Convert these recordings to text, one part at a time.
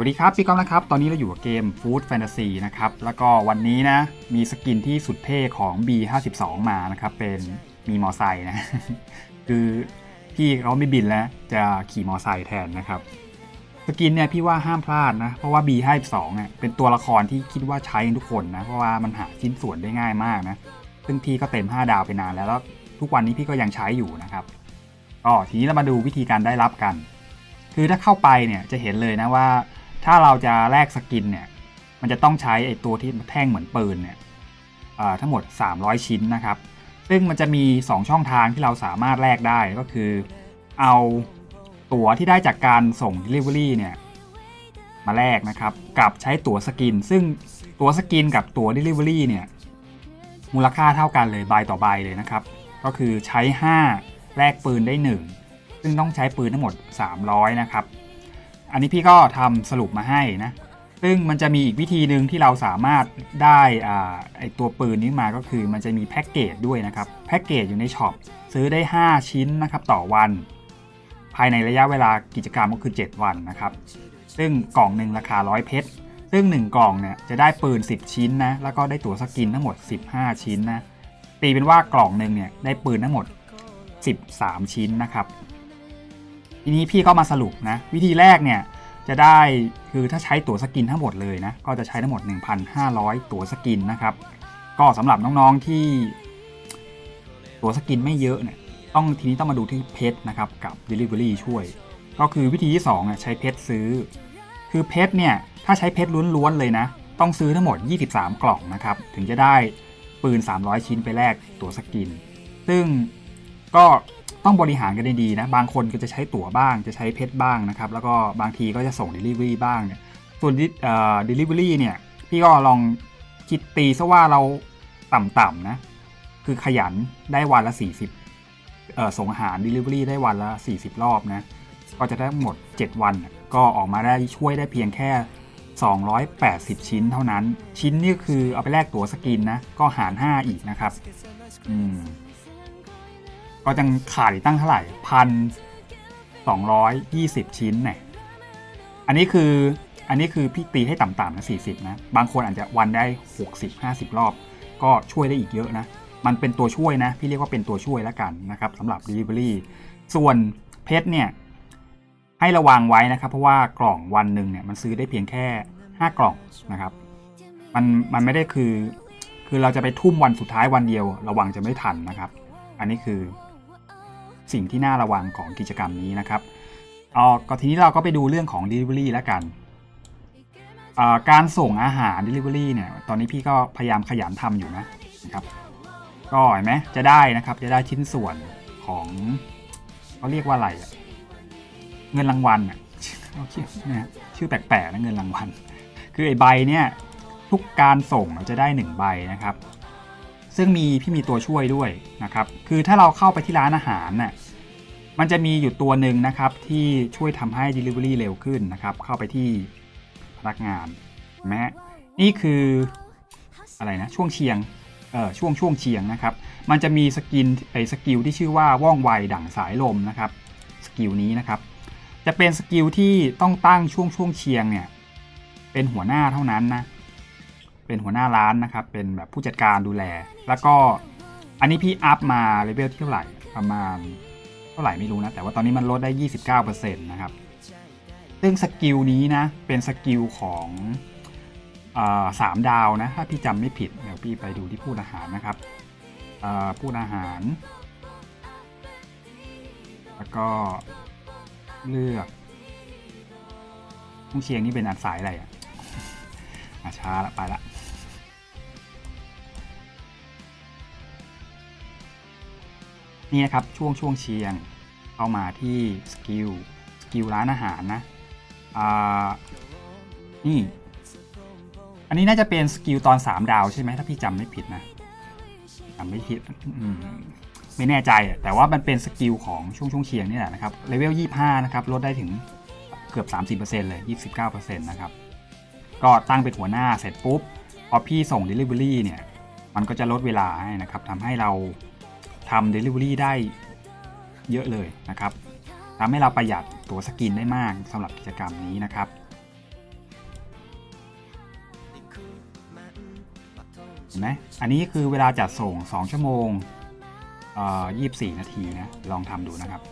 วัสดีครับ พี่ก้องนะครับ ตอนนี้เราอยู่กับเกม Food Fantasy นะครับ แล้วก็วันนี้นะ มีสกินที่สุดเท่ของ B52 มานะครับ เป็นมีมอไซค์นะ คือพี่เขาไม่บินแล้ว จะขี่มอไซค์แทนนะครับ สกินเนี่ยพี่ว่าห้ามพลาดนะ เพราะว่า B52 เนี่ยเป็นตัวละครที่คิดว่าใช้ทุกคนนะ เพราะว่ามันหาชิ้นส่วนได้ง่ายมากนะ ซึ่งพี่ก็เต็ม 5 ดาวไปนานแล้ว แล้วทุกวันนี้พี่ก็ยังใช้อยู่นะครับก็ทีนี้เรามาดูวิธีการได้รับกัน คือถ้าเข้าไปเนี่ยจะเห็นเลยนะว่า ถ้าเราจะแลกสกินเนี่ย มันจะต้องใช้ไอตัวที่แท่งเหมือนปืนเนี่ยทั้งหมด 300 ชิ้นนะครับ ซึ่งมันจะมี 2 ช่องทางที่เราสามารถแลกได้ก็คือ เอาตั๋วที่ได้จากการส่ง Delivery เนี่ยมาแลกนะครับ กับใช้ตั๋วสกิน ซึ่งตั๋วสกินกับตั๋ว Delivery เนี่ยมูลค่าเท่ากันเลยใบต่อใบเลยนะครับ ก็คือใช้ 5 แลกปืนได้ 1 ซึ่งต้องใช้ปืนทั้งหมด 300 นะครับ อันนี้พี่ก็ทำสรุปมาให้นะ ซึ่งมันจะมีอีกวิธีหนึ่งที่เราสามารถได้อ่าไอตัวปืนนี้มาก็คือมันจะมีแพ็กเกจด้วยนะครับ แพ็กเกจอยู่ในช็อปซื้อได้ 5 ชิ้นนะครับต่อวัน ภายในระยะเวลากิจกรรมก็คือ 7 วันนะครับ ซึ่งกล่องหนึ่งราคา 100 เพชร ซึ่ง 1 กล่องเนี่ยจะได้ปืน 10 ชิ้นนะ แล้วก็ได้ตั๋วสกินทั้งหมด 15 ชิ้นนะ ตีเป็นว่ากล่องหนึ่งเนี่ยได้ปืนทั้งหมด 13 ชิ้นนะครับ ทีนี้พี่ก็มาสรุปนะ วิธีแรกเนี่ยจะได้คือถ้าใช้ตั๋วสกินทั้งหมดเลยนะ ก็จะใช้ทั้งหมด 1,500 ตั๋วสกินนะครับ ก็สำหรับน้องๆที่ ตั๋วสกินไม่เยอะเนี่ยต้องทีนี้ต้องมาดูที่เพชรนะครับกับ Delivery ช่วย ก็คือวิธีที่2เนี่ยใช้เพชรซื้อ คือเพชรเนี่ยถ้าใช้เพชรล้วนๆเลยนะ ต้องซื้อทั้งหมด 23 กล่องนะครับ ถึงจะได้ปืน 300 ชิ้นไปแลกตั๋วสกิน ซึ่งก็ ต้องบริหารกันดีๆนะ บางคนก็จะใช้ตั๋วบ้าง จะใช้เพชรบ้างนะครับ แล้วก็บางทีก็จะส่ง Delivery บ้างเนี่ยส่วนเอ่อ Delivery เนี่ย พี่ก็ลองคิดตีซะว่าเราต่ำๆนะ คือขยันได้วันละ 40เอ่อส่งอาหาร Delivery ได้วันละ 40 รอบนะ ก็จะได้หมด 7 วัน ก็ออกมาได้ช่วยได้เพียงแค่ 280 ชิ้นเท่านั้น ชิ้นนี่คือเอาไปแลกตั๋วสกินนะ ก็หาร 5 อีกนะครับ อืม ก็จังขาดอีกตั้งเท่าไหร่พันสองร้อยยี่สิบชิ้นเนี่ยอันนี้คืออันนี้คือพี่ตีให้ต่ำๆนะสี่สิบนะ บางคนอาจจะวันได้หกสิบห้าสิบรอบ ก็ช่วยได้อีกเยอะนะ มันเป็นตัวช่วยนะ พี่เรียกว่าเป็นตัวช่วยแล้วกันนะครับสำหรับ Delivery ส่วนเพชรเนี่ย ให้ระวังไว้นะครับ เพราะว่ากล่องวันหนึ่งเนี่ยมันซื้อได้เพียงแค่ 5 กล่องนะครับ มันมันไม่ได้คือ คือเราจะไปทุ่มวันสุดท้ายวันเดียว ระวังจะไม่ทันนะครับ อันนี้คือ สิ่งที่น่าระวังของกิจกรรมนี้นะครับเอาก็ทีนี้เราก็ไปดูเรื่องของ Delivery แล้วกัน การส่งอาหาร Delivery เนี่ยตอนนี้พี่ก็พยายามขยันทำอยู่นะนะครับก็เห็นไหมจะได้นะครับจะได้ชิ้นส่วนของเขาเรียกว่าอะไรเงินรางวัลอะชื่อนะชื่อแปลกๆนะเงินรางวัล คือไอ้ใบเนี่ยทุกการส่งเราจะได้ 1 ใบนะครับ ซึ่งมีพี่มีตัวช่วยด้วยนะครับ คือถ้าเราเข้าไปที่ร้านอาหารน่ะมันจะมีอยู่ตัวหนึ่งนะครับที่ช่วยทำให้ Delivery เร็วขึ้นนะครับ เข้าไปที่พนักงานแม้นี่คืออะไรนะช่วงเชียงเออช่วงช่วงเชียงนะครับ มันจะมีสกินไอสกิลที่ชื่อว่าว่องไวดั่งสายลมนะครับสกิลนี้นะครับ จะเป็นสกิลที่ต้องตั้งช่วงช่วงเชียงเนี่ยเป็นหัวหน้าเท่านั้นนะ เป็นหัวหน้าร้านนะครับ เป็นแบบผู้จัดการดูแล แล้วก็อันนี้พี่อัพมาเลเวลที่เท่าไหร่ประมาณเท่าไหร่ไม่รู้นะ แต่ว่าตอนนี้มันลดได้ 29%นะครับซึ่งสกิลนี้นะ เป็นสกิลของสามดาวนะ ถ้าพี่จำไม่ผิด เดี๋ยวพี่ไปดูที่พูดอาหารนะครับพูดอาหาร แล้วก็เลือกทุ่งเชียงนี่เป็นอันสายอะไรอะอาช้าละไปละ นี่นะครับช่วงช่วงเชียงเข้ามาที่สกิลสกิลร้านอาหารนะอ่านี่ อันนี้น่าจะเป็นสกิลตอน 3 ดาวใช่ไหมถ้าพี่จำไม่ผิดนะจำไม่ผิดไม่แน่ใจ แต่ว่ามันเป็นสกิลของช่วงช่วงเชียงนี่แหละนะครับเลเวล25 นะครับ ลดได้ถึงเกือบ 30%เลย 29%นะครับ ก็ตั้งเป็นหัวหน้าเสร็จปุ๊บ พอพี่ส่ง Delivery เนี่ย มันก็จะลดเวลาให้นะครับทำให้เรา ทำ Delivery ได้เยอะเลยนะครับทำให้เราประหยัดตัวสกินได้มากสำหรับกิจกรรมนี้นะครับเห็นไหมอันนี้คือเวลาจัดส่ง 2 ชั่วโมง24 นาทีนะ ลองทำดูนะครับ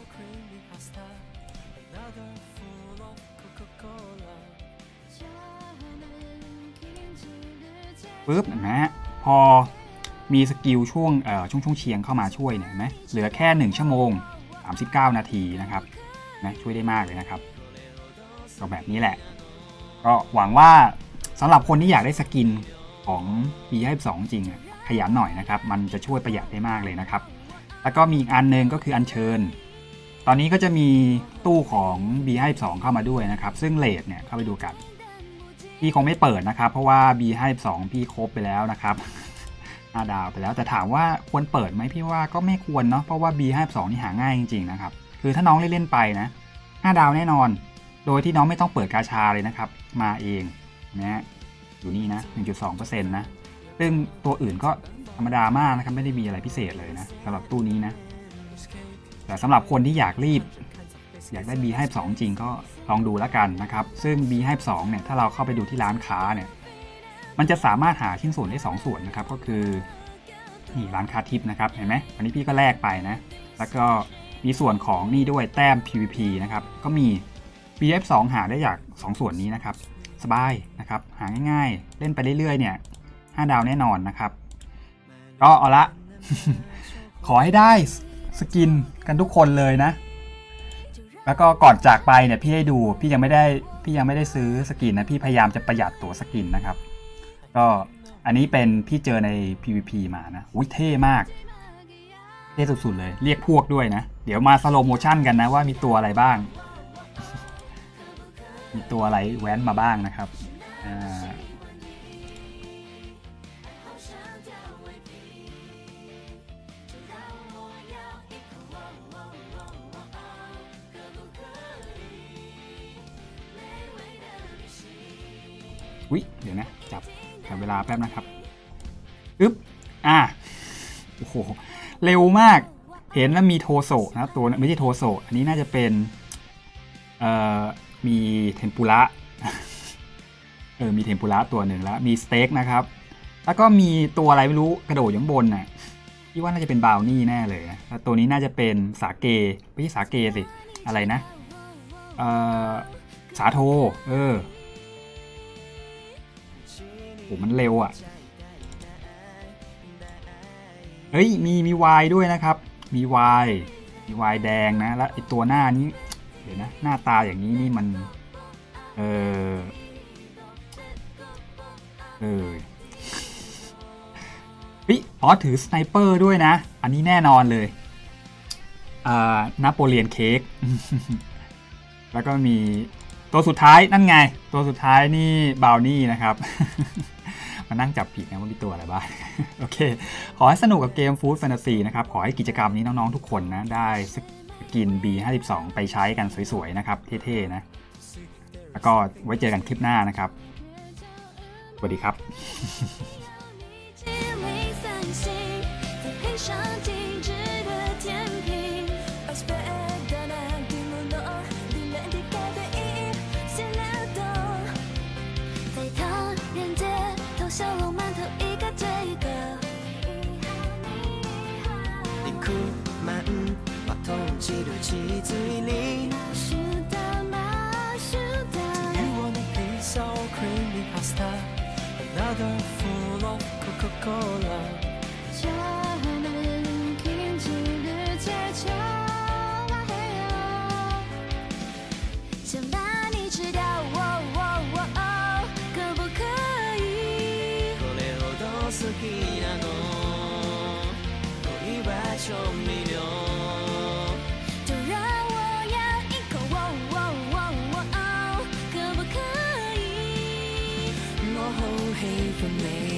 ปึ๊บเห็นไหมพอ มีสกิลช่วงเอ่อช่วงช่วงเชียงเข้ามาช่วยเนี่ยเห็นไหมเหลือแค่ 1 ชั่วโมง 39 นาทีนะครับนะช่วยได้มากเลยนะครับก็แบบนี้แหละ ก็หวังว่าสำหรับคนที่อยากได้สกินของ B52 จริงอะขยันหน่อยนะครับ มันจะช่วยประหยัดได้มากเลยนะครับ แล้วก็มีอีกอันหนึงก็คืออัญเชิญ ตอนนี้ก็จะมีตู้ของ B52 เข้ามาด้วยนะครับ ซึ่งเลทเนี่ยเข้าไปดูกัน พี่คงไม่เปิดนะครับ เพราะว่า B52 พี่ครบไปแล้วนะครับ 5 ดาวไปแล้ว แต่ถามว่าควรเปิดไหมพี่ว่าก็ไม่ควรเนาะเพราะว่า B52 นี่หาง่ายจริงๆนะครับคือถ้าน้องเล่นๆไปนะ 5 ดาวแน่นอน โดยที่น้องไม่ต้องเปิดกาชาเลยนะครับ มาเองนะอยู่นี่นะ 1.2%นะซึ่งตัวอื่นก็ธรรมดามากนะครับไม่ได้มีอะไรพิเศษเลยนะสำหรับตู้นี้นะ แต่สำหรับคนที่อยากรีบ อยากได้ B52 จริงก็ลองดูแล้วกันนะครับ ซึ่ง B52 เนี่ยถ้าเราเข้าไปดูที่ร้านค้าเนี่ย มันจะสามารถหาชิ้นส่วนได้ 2 ส่วนนะครับ ก็คือนี่ร้านค้าทิปนะครับ เห็นไหมอันนี้พี่ก็แลกไปนะ แล้วก็มีส่วนของนี่ด้วยแต้ม PVP นะครับ ก็มี BF2 หาได้จาก 2 ส่วนนี้นะครับ สบายนะครับ หาง่ายๆ เล่นไปเรื่อยๆ เนี่ย 5 ดาวแน่นอนนะครับ ก็เอาละ ขอให้ได้สกินกันทุกคนเลยนะ แล้วก็ก่อนจากไปเนี่ยพี่ให้ดู พี่ยังไม่ได้ พี่ยังไม่ได้ซื้อสกินนะ พี่พยายามจะประหยัดตัวสกินนะครับ ก็อันนี้เป็นพี่เจอใน PVP มานะอุ้ยเท่มาก เท่สุดๆเลย เรียกพวกด้วยนะ เดี๋ยวมาสโลโมชั่นกันนะว่ามีตัวอะไรบ้าง มีตัวอะไรแว้นมาบ้างนะครับ อ่า แป๊บนะครับอึ๊บอะโอ้โหเร็วมาก เห็นแล้วมีโทโซะนะตัวไม่ใช่โทโซะอันนี้น่าจะเป็นเอ่อมีเทมปุระเออมีเทมปุระตัวหนึ่งแล้วมีสเต็กนะครับ แล้วก็มีตัวอะไรไม่รู้กระโดดอยู่ข้างบนน่ะพี่ว่าน่าจะเป็นบราวนี่แน่เลยนะแล้วตัวนี้น่าจะเป็นสาเกไม่ใช่สาเกสิอะไรนะเอ่อสาโท เออ โหมันเร็วอะ่ะ เฮ้ย มีมีวายด้วยนะครับ มีวายมีวายแดงนะ แล้วไอตัวหน้านี้ เดี๋ยวนะ หน้าตาอย่างนี้นี่มัน เออเออฮ้ยอ๋อ ถือสไนเปอร์ด้วยนะ อันนี้แน่นอนเลยอ่านโปเลียนเค้ก แล้วก็มีตัวสุดท้ายนั่นไง ตัวสุดท้ายนี่บราวนี่นะครับ นั่งจับผิดนะว่ามีตัวอะไรบ้าง โอเค ขอให้สนุกกับเกมฟู้ดแฟนตาซีนะครับ ขอให้กิจกรรมนี้น้อง ๆ ทุกคนนะ ได้สกิน B52 ไปใช้กันสวย ๆ นะครับ เท่ ๆ นะ แล้วก็ไว้เจอกันคลิปหน้านะครับ สวัสดีครับ Coca-Cola 分美可不可以